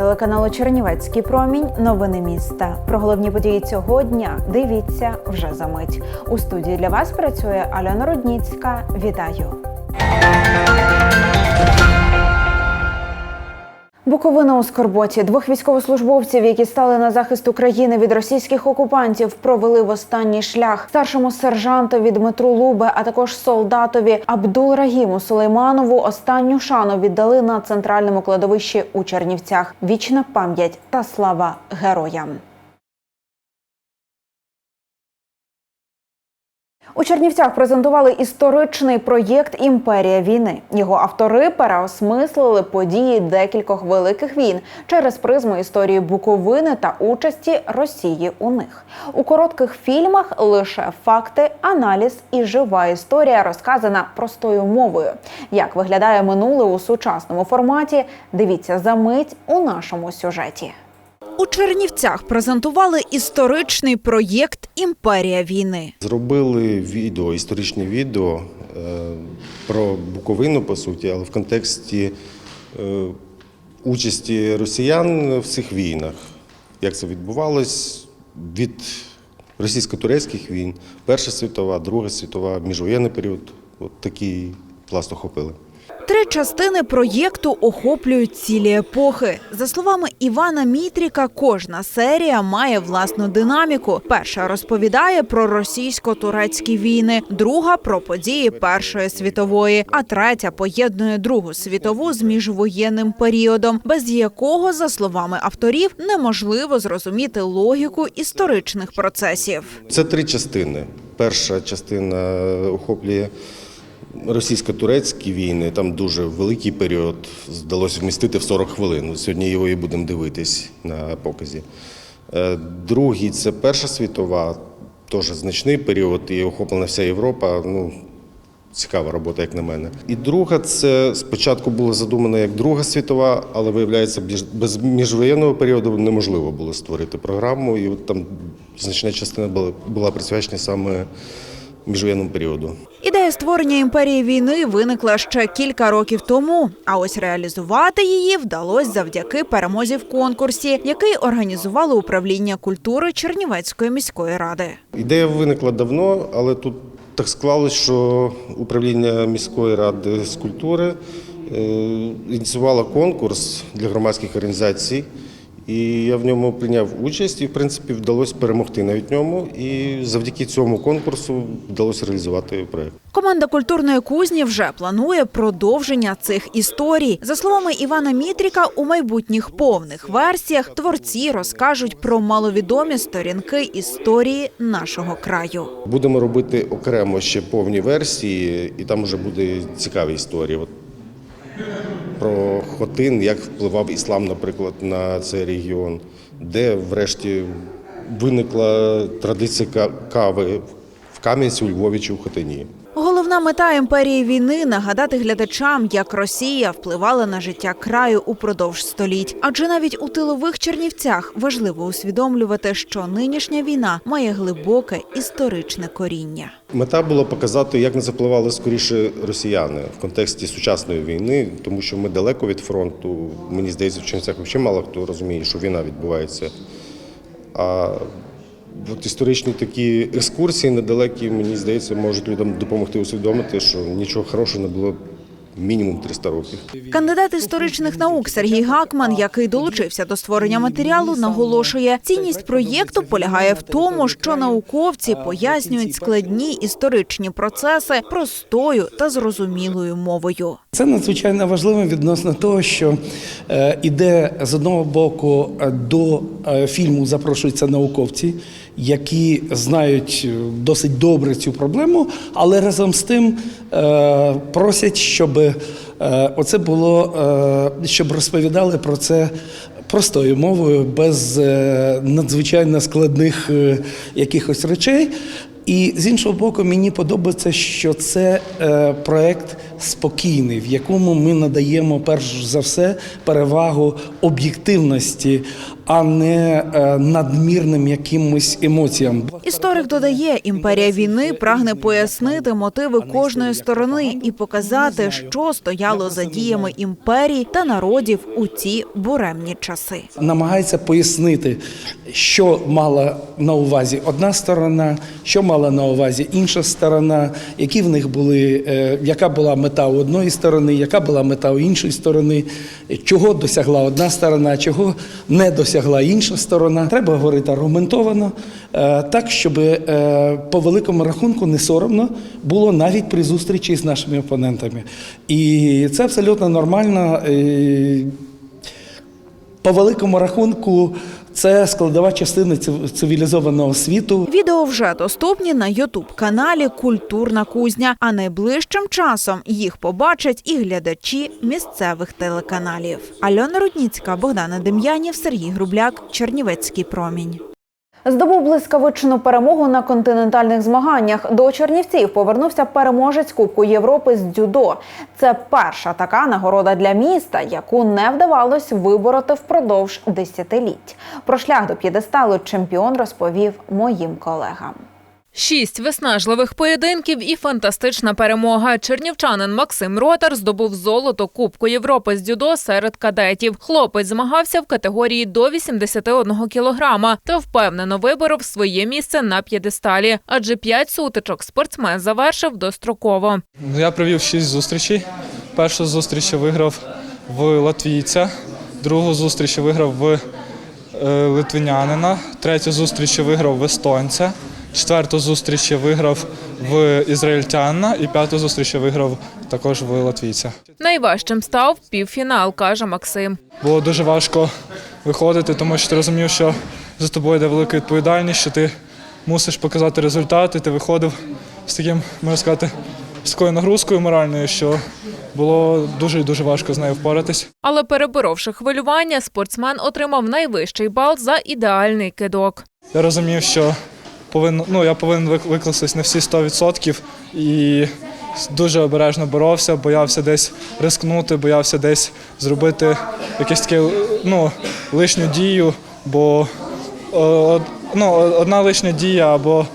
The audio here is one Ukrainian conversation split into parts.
телеканалу Чернівецький промінь. Новини міста. Про головні події цього дня дивіться вже за мить. У студії для вас працює Альона Рудніцька. Вітаю. Буковина у скорботі двох військовослужбовців, які стали на захист України від російських окупантів, провели в останній шлях старшому сержантові Дмитру Лубе, а також солдатові Абдул Рагіму Сулейманову останню шану віддали на центральному кладовищі у Чернівцях. Вічна пам'ять та слава героям. У Чернівцях презентували історичний проєкт Імперія війни. Його автори переосмислили події декількох великих війн через призму історії Буковини та участі Росії у них. У коротких фільмах лише факти, аналіз і жива історія розказана простою мовою. Як виглядає минуле у сучасному форматі? Дивіться за мить у нашому сюжеті. У Чернівцях презентували історичний проєкт Імперія війни. Зробили відео, історичне відео е, про Буковину, по суті, але в контексті е, участі росіян в цих війнах. Як це відбувалось від російсько-турецьких війн, Перша світова, Друга світова, міжвоєнний період. От такий пласт охопили. Три частини проєкту охоплюють цілі епохи. За словами Івана Мітріка, кожна серія має власну динаміку. Перша розповідає про російсько-турецькі війни, друга про події Першої світової, а третя поєднує Другу світову з міжвоєнним періодом, без якого, за словами авторів, неможливо зрозуміти логіку історичних процесів. Це три частини. Перша частина охоплює російсько-турецькі війни. Там дуже великий період. Вдалося вмістити в 40 хвилин. Сьогодні його і будемо дивитись на показі. Е, Другий це Перша світова, теж значний період, і охоплена вся Європа. Ну, Цікава робота, як на мене. І друга це спочатку було задумано як Друга світова, але виявляється, без- міжвоєнного періоду неможливо було створити програму. І от там значна частина була присвячена саме міжвоєнному періоду. Ідея створення імперії війни виникла ще кілька років тому. А ось реалізувати її вдалося завдяки перемозі в конкурсі, який організувало управління культури Чернівецької міської ради. Ідея виникла давно, але тут так склалось, що управління міської ради з культури е, ініціювало конкурс для громадських організацій. І я в ньому прийняв участь, і в принципі вдалося перемогти навіть ньому. І завдяки цьому конкурсу вдалося реалізувати проект. Команда культурної кузні вже планує продовження цих історій. За словами Івана Мітріка, у майбутніх повних версіях творці розкажуть про маловідомі сторінки історії нашого краю. Будемо робити окремо ще повні версії, і там вже буде цікаві історії. Про Хотин, як впливав іслам, наприклад, на цей регіон, де врешті виникла традиція кави в Кам'янці, у Львові чи у Хотині. Головна мета імперії війни нагадати глядачам, як Росія впливала на життя краю упродовж століть. Адже навіть у тилових Чернівцях важливо усвідомлювати, що нинішня війна має глибоке історичне коріння. Мета була показати, як не запливали скоріше росіяни в контексті сучасної війни, тому що ми далеко від фронту. Мені здається, в Чернівцях взагалі мало хто розуміє, що війна відбувається. А от історичні такі екскурсії недалекі, мені здається, можуть людям допомогти усвідомити, що нічого хорошого не було мінімум 300 років. Кандидат історичних наук Сергій Гакман, який долучився до створення матеріалу, наголошує, цінність проєкту полягає в тому, що науковці пояснюють складні історичні процеси простою та зрозумілою мовою. Це надзвичайно важливо відносно того, що е, іде з одного боку е, до е, фільму запрошуються науковці, які знають досить добре цю проблему, але разом з тим просять, щоб е, оце було, е, щоб розповідали про це простою мовою, без е, надзвичайно складних якихось речей. І з іншого боку, мені подобається, що це е, проект спокійний, в якому ми надаємо перш за все перевагу об'єктивності, а не е, надмірним якимось емоціям. Історик додає, імперія війни прагне пояснити мотиви кожної сторони і показати, що стояло за діями імперій та народів у ці буремні часи. намагається пояснити, що мала на увазі одна сторона, що мала на увазі інша сторона, які в них були, е, яка була мета у одної сторони, яка була мета у іншої сторони, чого досягла одна сторона, чого не досягла інша сторона. Треба говорити аргументовано, е, так, щоб е, по великому рахунку не соромно було навіть при зустрічі з нашими опонентами. І це абсолютно нормально. по великому рахунку, це складова частина цив- цивілізованого світу. Відео вже доступні на Ютуб каналі Культурна кузня. А найближчим часом їх побачать і глядачі місцевих телеканалів. Альона Рудніцька, Богдана Дем'янів, Сергій Грубляк, Чернівецький промінь. Здобув блискавичну перемогу на континентальних змаганнях. До Чернівців повернувся переможець Кубку Європи з дзюдо. Це перша така нагорода для міста, яку не вдавалось вибороти впродовж десятиліть. Про шлях до п'єдесталу чемпіон розповів моїм колегам. Шість виснажливих поєдинків і фантастична перемога. Чернівчанин Максим Ротар здобув золото Кубку Європи з дзюдо серед кадетів. Хлопець змагався в категорії до 81 кілограма та впевнено виборов своє місце на п'єдесталі, адже п'ять сутичок спортсмен завершив достроково. Ну, Я провів шість зустрічей. Першу зустріч виграв в латвійця, другу зустріч виграв в е, литвинянина, третю зустріч виграв в естонця, четверту зустріч я виграв в ізраїльтянина і п'яту зустріч я виграв також в латвійця. Найважчим став півфінал, каже Максим. Було дуже важко виходити, тому що ти розумів, що за тобою йде велика відповідальність, що ти мусиш показати результати. Ти виходив з таким, можна сказати, з такою нагрузкою моральною, що було дуже і дуже важко з нею впоратись. Але переборовши хвилювання, спортсмен отримав найвищий бал за ідеальний кидок. Я розумів, що повинен, ну, я повинен викластись на всі 100% і дуже обережно боровся, боявся десь рискнути, боявся десь зробити якесь таке ну, лишню дію, бо ну, одна лишня дія або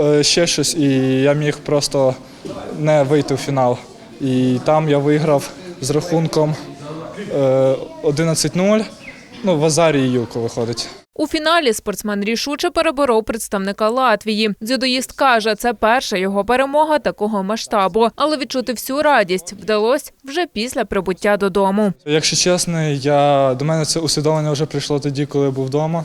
е, ще щось, і я міг просто не вийти в фінал. І там я виграв з рахунком е, 11-0. Ну, в Азарії Юко виходить. У фіналі спортсмен рішуче переборов представника Латвії. Дзюдоїст каже, це перша його перемога такого масштабу, але відчути всю радість вдалося вже після прибуття додому. Якщо чесно, я, до мене це усвідомлення вже прийшло тоді, коли я був вдома.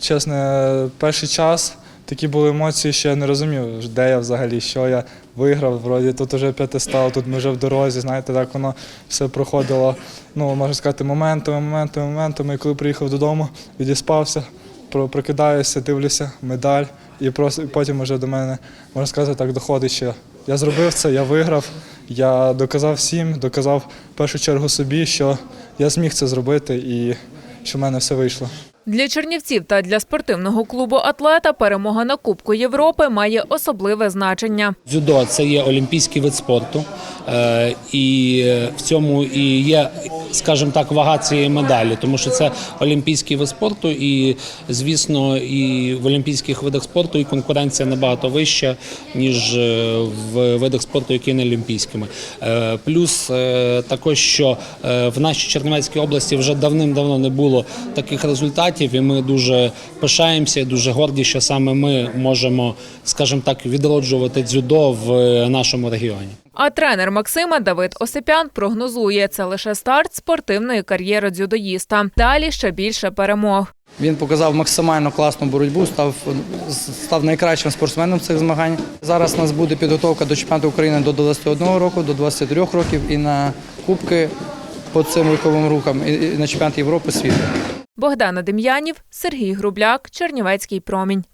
Чесно, перший час такі були емоції, що я не розумів, де я взагалі, що я виграв. Вроді тут вже п'ятистав, тут ми вже в дорозі. Знаєте, так воно все проходило, ну можна сказати, моментами, моментами, моментами. І коли приїхав додому, відіспався, про- прокидаюся, дивлюся, медаль, і просто і потім вже до мене можна сказати, так доходить, що я зробив це, я виграв. Я доказав всім, доказав в першу чергу собі, що я зміг це зробити і що в мене все вийшло. Для чернівців та для спортивного клубу атлета перемога на Кубку Європи має особливе значення. Дзюдо це є олімпійський вид спорту, е, і в цьому і є, скажімо так, вага цієї медалі, тому що це олімпійський вид спорту, і звісно, і в олімпійських видах спорту і конкуренція набагато вища, ніж е, в видах спорту, які не олімпійськими. Е, Плюс е, також, що е, в нашій Чернівецькій області вже давним-давно не було таких результатів, і ми дуже пишаємося, і дуже горді, що саме ми можемо, скажімо так, відроджувати дзюдо в е, нашому регіоні. А тренер Максима Давид Осипян прогнозує, це лише старт спортивної кар'єри дзюдоїста. Далі ще більше перемог. Він показав максимально класну боротьбу, став, став найкращим спортсменом цих змагань. Зараз у нас буде підготовка до чемпіонату України до 21 року, до 23 років і на кубки по цим віковим рухам, і і на чемпіонат Європи світу. Богдана Дем'янів, Сергій Грубляк, Чернівецький промінь.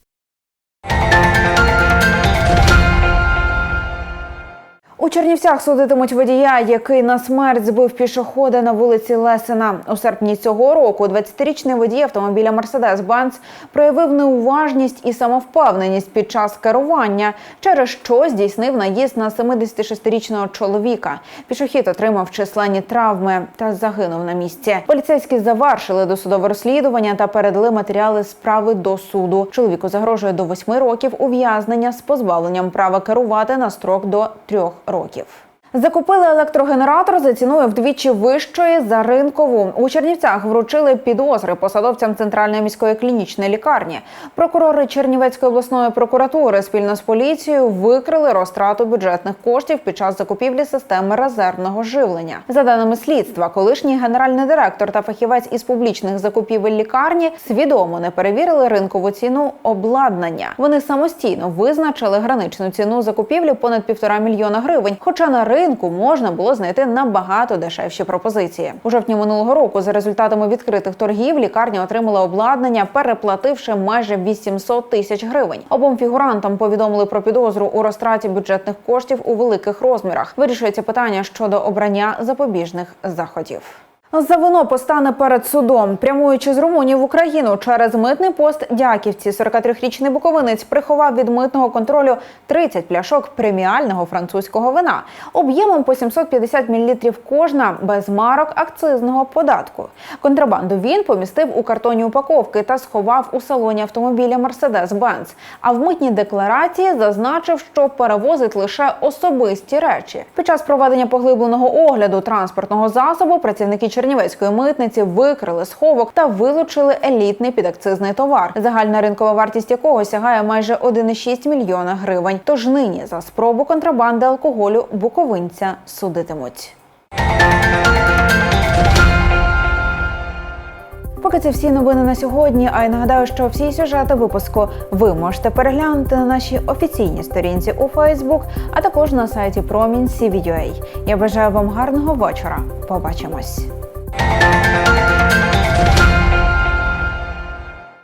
У Чернівцях судитимуть водія, який на смерть збив пішохода на вулиці Лесина. У серпні цього року 20-річний водій автомобіля Мерседес-Бенц проявив неуважність і самовпевненість під час керування, через що здійснив наїзд на 76-річного чоловіка. Пішохід отримав численні травми та загинув на місці. Поліцейські завершили досудове розслідування та передали матеріали справи до суду. Чоловіку загрожує до 8 років ув'язнення з позбавленням права керувати на строк до 3 років років. Закупили електрогенератор за ціною вдвічі вищої за ринкову. У Чернівцях вручили підозри посадовцям центральної міської клінічної лікарні. Прокурори Чернівецької обласної прокуратури спільно з поліцією викрили розтрату бюджетних коштів під час закупівлі системи резервного живлення. За даними слідства, колишній генеральний директор та фахівець із публічних закупівель лікарні свідомо не перевірили ринкову ціну обладнання. Вони самостійно визначили граничну ціну закупівлі понад півтора мільйона гривень. Хоча на ринку можна було знайти набагато дешевші пропозиції. У жовтні минулого року, за результатами відкритих торгів, лікарня отримала обладнання, переплативши майже 800 тисяч гривень. Обом фігурантам повідомили про підозру у розтраті бюджетних коштів у великих розмірах. Вирішується питання щодо обрання запобіжних заходів. За вино постане перед судом, прямуючи з Румунії в Україну через митний пост Дяківці. 43-річний буковинець приховав від митного контролю 30 пляшок преміального французького вина об'ємом по 750 мл кожна без марок акцизного податку. Контрабанду він помістив у картонні упаковки та сховав у салоні автомобіля Mercedes-Benz. А в митній декларації зазначив, що перевозить лише особисті речі. Під час проведення поглибленого огляду транспортного засобу працівники Чернівецької митниці викрили сховок та вилучили елітний підакцизний товар, загальна ринкова вартість якого сягає майже 1,6 мільйона гривень. Тож нині за спробу контрабанди алкоголю буковинця судитимуть. Поки це всі новини на сьогодні. А я нагадаю, що всі сюжети випуску ви можете переглянути на нашій офіційній сторінці у Фейсбук, а також на сайті Промінь Я бажаю вам гарного вечора. Побачимось. you